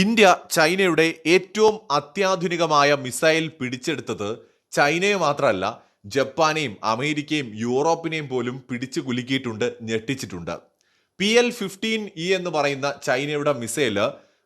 India ചൈനയുടെ ഏറ്റവും അത്യാധുനികമായ missile പിടിച്ചെടുത്തത് ചൈനയെ മാത്രമല്ല ജപ്പാനെയും അമേരിക്കയും യൂറോപ്പിനെയും പോലും പിടിച്ചു കുലുക്കിയിട്ടുണ്ട് ഞെട്ടിച്ചിട്ടുണ്ട്. പി എൽ ഫിഫ്റ്റീൻ ഇ എന്ന് പറയുന്ന ചൈനയുടെ മിസൈൽ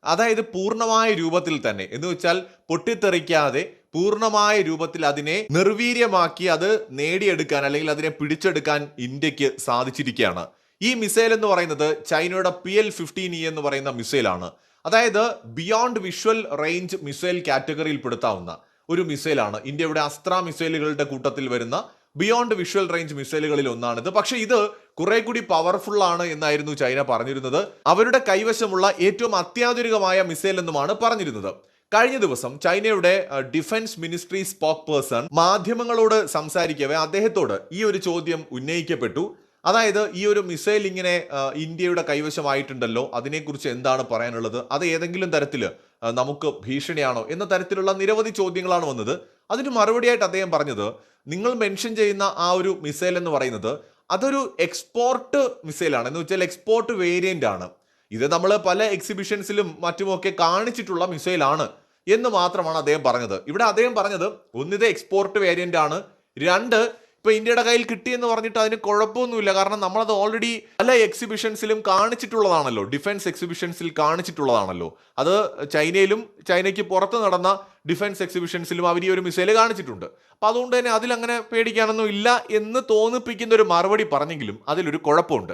അതായത് പൂർണമായ രൂപത്തിൽ തന്നെ എന്ന് വെച്ചാൽ പൊട്ടിത്തെറിക്കാതെ പൂർണമായ രൂപത്തിൽ അതിനെ നിർവീര്യമാക്കി അത് നേടിയെടുക്കാൻ അല്ലെങ്കിൽ അതിനെ പിടിച്ചെടുക്കാൻ ഇന്ത്യയ്ക്ക് സാധിച്ചിരിക്കുകയാണ്. ഈ മിസൈൽ എന്ന് പറയുന്നത് ചൈനയുടെ പി എൽ ഫിഫ്റ്റീൻ ഇ എന്ന് പറയുന്ന മിസൈലാണ്. അതായത് ബിയോണ്ട് വിഷ്വൽ റേഞ്ച് മിസൈൽ കാറ്റഗറിയിൽ പെടുത്താവുന്ന ഒരു മിസൈലാണ്. ഇന്ത്യയുടെ അസ്ത്ര മിസൈലുകളുടെ കൂട്ടത്തിൽ വരുന്ന ബിയോണ്ട് വിഷ്വൽ റേഞ്ച് മിസൈലുകളിൽ ഒന്നാണിത്. പക്ഷേ ഇത് കുറെ കൂടി പവർഫുൾ ആണ് എന്നായിരുന്നു ചൈന പറഞ്ഞിരുന്നത്. അവരുടെ കൈവശമുള്ള ഏറ്റവും അത്യാധുനികമായ മിസൈൽ എന്നുമാണ് പറഞ്ഞിരുന്നത്. കഴിഞ്ഞ ദിവസം ചൈനയുടെ ഡിഫൻസ് മിനിസ്ട്രി സ്പോക്ക് പേഴ്സൺ മാധ്യമങ്ങളോട് സംസാരിക്കവേ അദ്ദേഹത്തോട് ഈ ഒരു ചോദ്യം ഉന്നയിക്കപ്പെട്ടു. അതായത് ഈ ഒരു മിസൈൽ ഇങ്ങനെ ഇന്ത്യയുടെ കൈവശമായിട്ടുണ്ടല്ലോ അതിനെക്കുറിച്ച് എന്താണ് പറയാനുള്ളത്? അത് ഏതെങ്കിലും തരത്തിൽ നമുക്ക് ഭീഷണിയാണോ എന്ന തരത്തിലുള്ള നിരവധി ചോദ്യങ്ങളാണ് വന്നത്. അതിന് മറുപടിയായിട്ട് അദ്ദേഹം പറഞ്ഞത് നിങ്ങൾ മെൻഷൻ ചെയ്യുന്ന ആ ഒരു മിസൈൽ എന്ന് പറയുന്നത് അതൊരു എക്സ്പോർട്ട് മിസൈലാണ്. എന്ന് വെച്ചാൽ എക്സ്പോർട്ട് വേരിയന്റ് ആണ്. ഇത് നമ്മൾ പല എക്സിബിഷൻസിലും മറ്റുമൊക്കെ കാണിച്ചിട്ടുള്ള മിസൈലാണ് എന്ന് മാത്രമാണ് അദ്ദേഹം പറഞ്ഞത്. ഇവിടെ അദ്ദേഹം പറഞ്ഞത് ഒന്നിത് എക്സ്പോർട്ട് വേരിയന്റ് ആണ് രണ്ട് ഇപ്പൊ ഇന്ത്യയുടെ കയ്യിൽ കിട്ടിയെന്ന് പറഞ്ഞിട്ട് അതിന് കുഴപ്പമൊന്നുമില്ല. കാരണം നമ്മളത് ഓൾറെഡി പല എക്സിബിഷൻസിലും കാണിച്ചിട്ടുള്ളതാണല്ലോ. ഡിഫൻസ് എക്സിബിഷൻസിൽ കാണിച്ചിട്ടുള്ളതാണല്ലോ. അത് ചൈനയിലും ചൈനയ്ക്ക് പുറത്ത് നടന്ന ഡിഫൻസ് എക്സിബിഷൻസിലും അവർ ഈ ഒരു മിസൈൽ കാണിച്ചിട്ടുണ്ട്. അപ്പൊ അതുകൊണ്ട് തന്നെ അതിലങ്ങനെ പേടിക്കാനൊന്നും ഇല്ല എന്ന് തോന്നിപ്പിക്കുന്ന ഒരു മറുപടി പറഞ്ഞെങ്കിലും അതിലൊരു കുഴപ്പമുണ്ട്.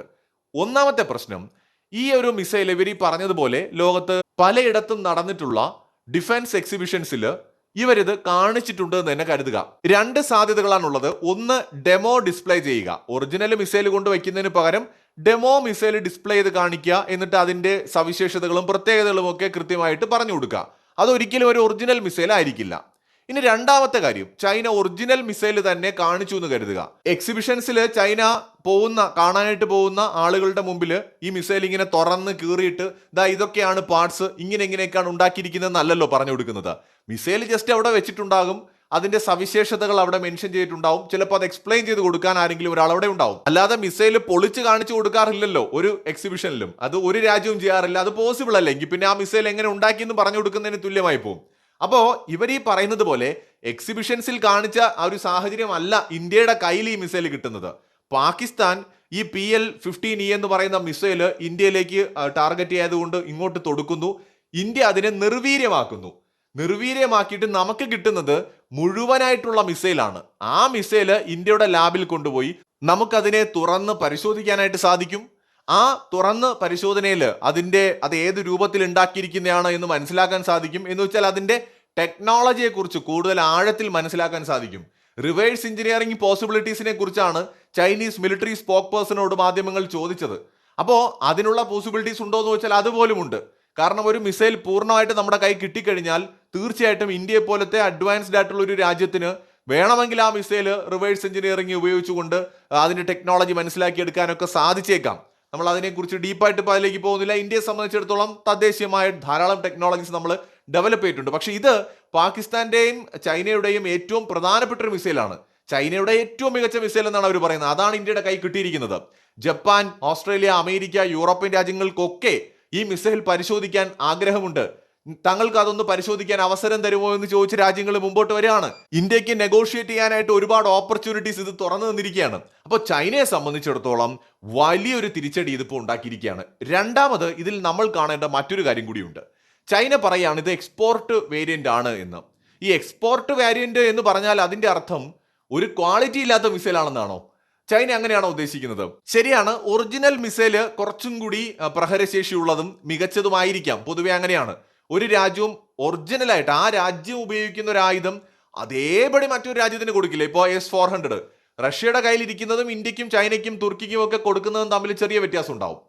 ഒന്നാമത്തെ പ്രശ്നം ഈ ഒരു മിസൈൽ ഇവർ ഈ പറഞ്ഞതുപോലെ ലോകത്ത് പലയിടത്തും നടന്നിട്ടുള്ള ഡിഫൻസ് എക്സിബിഷൻസിൽ ഇവരിത് കാണിച്ചിട്ടുണ്ട് എന്ന് തന്നെ കരുതുക. രണ്ട് സാധ്യതകളാണുള്ളത്. ഒന്ന് ഡെമോ ഡിസ്പ്ലേ ചെയ്യുക. ഒറിജിനൽ മിസൈൽ കൊണ്ട് വയ്ക്കുന്നതിന് പകരം ഡെമോ മിസൈൽ ഡിസ്പ്ലേ ചെയ്ത് കാണിക്കുക. എന്നിട്ട് അതിന്റെ സവിശേഷതകളും പ്രത്യേകതകളും ഒക്കെ കൃത്യമായിട്ട് പറഞ്ഞു കൊടുക്കുക. അതൊരിക്കലും ഒരു ഒറിജിനൽ മിസൈൽ ആയിരിക്കില്ല. ഇനി രണ്ടാമത്തെ കാര്യം. ചൈന ഒറിജിനൽ മിസൈൽ തന്നെ കാണിച്ചു എന്ന് കരുതുക. എക്സിബിഷൻസിൽ ചൈന പോകുന്ന കാണാനായിട്ട് പോകുന്ന ആളുകളുടെ മുമ്പിൽ ഈ മിസൈൽ ഇങ്ങനെ തുറന്ന് കീറിയിട്ട് ദാ ഇതൊക്കെയാണ് പാർട്സ് ഇങ്ങനെ ഇങ്ങനെയൊക്കെയാണ് ഉണ്ടാക്കിയിരിക്കുന്നത് അല്ലല്ലോ പറഞ്ഞു കൊടുക്കുന്നത്. മിസൈൽ ജസ്റ്റ് അവിടെ വെച്ചിട്ടുണ്ടാകും. അതിന്റെ സവിശേഷതകൾ അവിടെ മെൻഷൻ ചെയ്തിട്ടുണ്ടാവും. ചിലപ്പോൾ അത് എക്സ്പ്ലെയിൻ ചെയ്ത് കൊടുക്കാൻ ആരെങ്കിലും ഒരാൾ അവിടെ ഉണ്ടാവും. അല്ലാതെ മിസൈൽ പൊളിച്ച് കാണിച്ചു കൊടുക്കാറില്ലല്ലോ ഒരു എക്സിബിഷനിലും അത് ഒരു രാജ്യവും ചെയ്യാറില്ല. അത് പോസിബിൾ അല്ല? എങ്കിൽ പിന്നെ ആ മിസൈൽ എങ്ങനെ ഉണ്ടാക്കിയെന്ന് പറഞ്ഞു കൊടുക്കുന്നതിന് തുല്യമായി പോകും അപ്പോ ഇവർ ഈ പറയുന്നത് പോലെ എക്സിബിഷൻസിൽ കാണിച്ച ആ ഒരു സാഹചര്യമല്ല ഇന്ത്യയുടെ കയ്യിൽ ഈ മിസൈൽ കിട്ടുന്നത്. പാകിസ്ഥാൻ ഈ പി എൽ ഫിഫ്റ്റീൻ ഇ എന്ന് പറയുന്ന മിസൈൽ ഇന്ത്യയിലേക്ക് ടാർഗറ്റ് ചെയ്തുകൊണ്ട് ഇങ്ങോട്ട് തൊടുക്കുന്നു. ഇന്ത്യ അതിനെ നിർവീര്യമാക്കുന്നു. നിർവീര്യമാക്കിയിട്ട് നമുക്ക് കിട്ടുന്നത് മുഴുവനായിട്ടുള്ള മിസൈലാണ് ആ മിസൈൽ ഇന്ത്യയുടെ ലാബിൽ കൊണ്ടുപോയി നമുക്കതിനെ തുറന്ന് പരിശോധിക്കാനായിട്ട് സാധിക്കും. ആ തുറന്ന് പരിശോധനയിൽ അതിന്റെ അത് ഏത് രൂപത്തിൽ ഉണ്ടാക്കിയിരിക്കുന്നതാണ് എന്ന് മനസ്സിലാക്കാൻ സാധിക്കും. എന്ന് വെച്ചാൽ അതിന്റെ ടെക്നോളജിയെക്കുറിച്ച് കൂടുതൽ ആഴത്തിൽ മനസ്സിലാക്കാൻ സാധിക്കും. റിവേഴ്സ് എഞ്ചിനീയറിംഗ് പോസിബിലിറ്റീസിനെ കുറിച്ചാണ് ചൈനീസ് മിലിറ്ററി സ്പോക്ക് പേഴ്സണോട് മാധ്യമങ്ങൾ ചോദിച്ചത്. അപ്പോൾ അതിനുള്ള പോസിബിലിറ്റീസ് ഉണ്ടോ എന്ന് വെച്ചാൽ അതുപോലുമുണ്ട്. കാരണം ഒരു മിസൈൽ പൂർണമായിട്ട് നമ്മുടെ കൈ കിട്ടിക്കഴിഞ്ഞാൽ തീർച്ചയായിട്ടും ഇന്ത്യയെ പോലത്തെ അഡ്വാൻസ്ഡ് ആയിട്ടുള്ള ഒരു രാജ്യത്തിന് വേണമെങ്കിൽ ആ മിസൈൽ റിവേഴ്സ് എഞ്ചിനീയറിംഗ് ഉപയോഗിച്ചുകൊണ്ട് അതിന്റെ ടെക്നോളജി മനസ്സിലാക്കിയെടുക്കാനൊക്കെ സാധിച്ചേക്കാം. നമ്മൾ അതിനെക്കുറിച്ച് ഡീപ്പായിട്ട് ഇപ്പോൾ അതിലേക്ക് പോകുന്നില്ല. ഇന്ത്യയെ സംബന്ധിച്ചിടത്തോളം തദ്ദേശീയമായ ധാരാളം ടെക്നോളജീസ് നമ്മൾ ഡെവലപ്പ് ചെയ്തിട്ടുണ്ട്. പക്ഷേ ഇത് പാകിസ്ഥാന്റെയും ചൈനയുടെയും ഏറ്റവും പ്രധാനപ്പെട്ട ഒരു മിസൈലാണ് ചൈനയുടെ ഏറ്റവും മികച്ച മിസൈൽ എന്നാണ് അവർ പറയുന്നത്. അതാണ് ഇന്ത്യയുടെ കൈ കിട്ടിയിരിക്കുന്നത്. ജപ്പാൻ ഓസ്ട്രേലിയ അമേരിക്ക യൂറോപ്യൻ രാജ്യങ്ങൾക്കൊക്കെ ഈ മിസൈൽ പരിശോധിക്കാൻ ആഗ്രഹമുണ്ട്. തങ്ങൾക്ക് അതൊന്ന് പരിശോധിക്കാൻ അവസരം തരുമോ എന്ന് ചോദിച്ച് രാജ്യങ്ങൾ മുമ്പോട്ട് വരികയാണ്. ഇന്ത്യയ്ക്ക് നെഗോഷിയേറ്റ് ചെയ്യാനായിട്ട് ഒരുപാട് ഓപ്പർച്യൂണിറ്റീസ് ഇത് തുറന്നു തന്നിരിക്കുകയാണ്. അപ്പോൾ ചൈനയെ സംബന്ധിച്ചിടത്തോളം വലിയൊരു തിരിച്ചടി ഇതിപ്പോൾ ഉണ്ടാക്കിയിരിക്കുകയാണ്. രണ്ടാമത് ഇതിൽ നമ്മൾ കാണേണ്ട മറ്റൊരു കാര്യം കൂടിയുണ്ട്. ചൈന പറയുകയാണ് ഇത് എക്സ്പോർട്ട് വേരിയന്റ് ആണ് എന്ന്. ഈ എക്സ്പോർട്ട് വേരിയന്റ് എന്ന് പറഞ്ഞാൽ അതിന്റെ അർത്ഥം ഒരു ക്വാളിറ്റി ഇല്ലാത്ത മിസൈലാണെന്നാണോ ചൈന അങ്ങനെയാണോ ഉദ്ദേശിക്കുന്നത്? ശരിയാണ് ഒറിജിനൽ മിസൈൽ കുറച്ചും കൂടി പ്രഹരശേഷിയുള്ളതും മികച്ചതുമായിരിക്കാം. പൊതുവെ അങ്ങനെയാണ്. ഒരു രാജ്യവും ഒറിജിനലായിട്ട് ആ രാജ്യം ഉപയോഗിക്കുന്ന ഒരു ആയുധം അതേപടി മറ്റൊരു രാജ്യത്തിന് കൊടുക്കില്ല? ഇപ്പോൾ എസ് ഫോർ ഹൺഡ്രഡ് റഷ്യയുടെ കയ്യിലിരിക്കുന്നതും ഇന്ത്യക്കും ചൈനയ്ക്കും തുർക്കിക്കും ഒക്കെ കൊടുക്കുന്നതും തമ്മിൽ ചെറിയ വ്യത്യാസം ഉണ്ടാവും.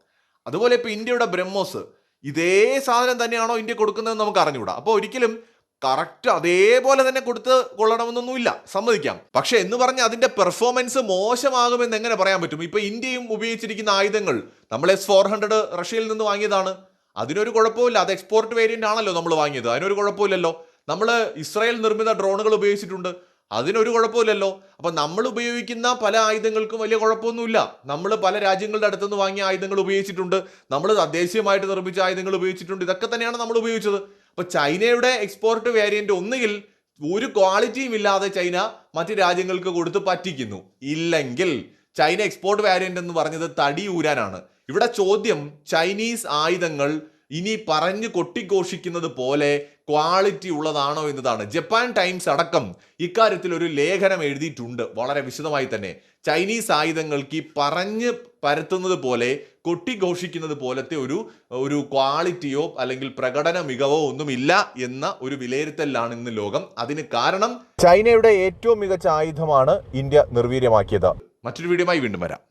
അതുപോലെ ഇപ്പോൾ ഇന്ത്യയുടെ ബ്രഹ്മോസ് ഇതേ സാധനം തന്നെയാണോ ഇന്ത്യ കൊടുക്കുന്നതെന്ന് നമുക്ക് അറിഞ്ഞുകൂടാ. അപ്പോൾ ഒരിക്കലും കറക്റ്റ് അതേപോലെ തന്നെ കൊടുത്ത് കൊള്ളണമെന്നൊന്നുമില്ല. സമ്മതിക്കാം. പക്ഷെ എന്ന് പറഞ്ഞ് അതിന്റെ പെർഫോമൻസ് മോശമാകുമെന്ന് എങ്ങനെ പറയാൻ പറ്റും? ഇപ്പൊ ഇന്ത്യയും ഉപയോഗിച്ചിരിക്കുന്ന ആയുധങ്ങൾ നമ്മൾ എസ് ഫോർ ഹൺഡ്രഡ് റഷ്യയിൽ നിന്ന് വാങ്ങിയതാണ്. അതിനൊരു കുഴപ്പമില്ല. അത് എക്സ്പോർട്ട് വേരിയന്റ് ആണല്ലോ നമ്മൾ വാങ്ങിയത്. അതിനൊരു കുഴപ്പമില്ലല്ലോ. നമ്മൾ ഇസ്രായേൽ നിർമ്മിത ഡ്രോണുകൾ ഉപയോഗിച്ചിട്ടുണ്ട്. അതിനൊരു കുഴപ്പമില്ലല്ലോ. അപ്പം നമ്മൾ ഉപയോഗിക്കുന്ന പല ആയുധങ്ങൾക്കും വലിയ കുഴപ്പമൊന്നുമില്ല. നമ്മൾ പല രാജ്യങ്ങളുടെ അടുത്തുനിന്ന് വാങ്ങിയ ആയുധങ്ങൾ ഉപയോഗിച്ചിട്ടുണ്ട്. നമ്മൾ തദ്ദേശീയമായിട്ട് നിർമ്മിച്ച ആയുധങ്ങൾ ഉപയോഗിച്ചിട്ടുണ്ട്. ഇതൊക്കെ തന്നെയാണ് നമ്മൾ ഉപയോഗിച്ചത്. അപ്പോൾ ചൈനയുടെ എക്സ്പോർട്ട് വേരിയന്റ് ഒന്നുകിൽ ഒരു ക്വാളിറ്റിയും ഇല്ലാതെ ചൈന മറ്റ് രാജ്യങ്ങൾക്ക് കൊടുത്ത് പറ്റിക്കുന്നു. ഇല്ലെങ്കിൽ ചൈന എക്സ്പോർട്ട് വേരിയന്റ് എന്ന് പറഞ്ഞത് തടി ഊരാനാണ് ഇവിടെ ചോദ്യം ചൈനീസ് ആയുധങ്ങൾ ഇനി പറഞ്ഞു കൊട്ടിഘോഷിക്കുന്നത് പോലെ ക്വാളിറ്റി ഉള്ളതാണോ എന്നതാണ്. ജപ്പാൻ ടൈംസ് അടക്കം ഇക്കാര്യത്തിൽ ഒരു ലേഖനം എഴുതിയിട്ടുണ്ട്. വളരെ വിശദമായി തന്നെ. ചൈനീസ് ആയുധങ്ങൾക്ക് ഈ പറഞ്ഞ് പരത്തുന്നത് പോലെ കൊട്ടിഘോഷിക്കുന്നത് പോലത്തെ ഒരു ഒരു ക്വാളിറ്റിയോ അല്ലെങ്കിൽ പ്രകടന മികവോ ഒന്നുമില്ല എന്ന ഒരു വിലയിരുത്തലാണ് ഇന്ന് ലോകം. അതിന് കാരണം ചൈനയുടെ ഏറ്റവും മികച്ച ആയുധമാണ് ഇന്ത്യ നിർവീര്യമാക്കിയത്. മറ്റൊരു വീഡിയോ വീണ്ടും വരാം.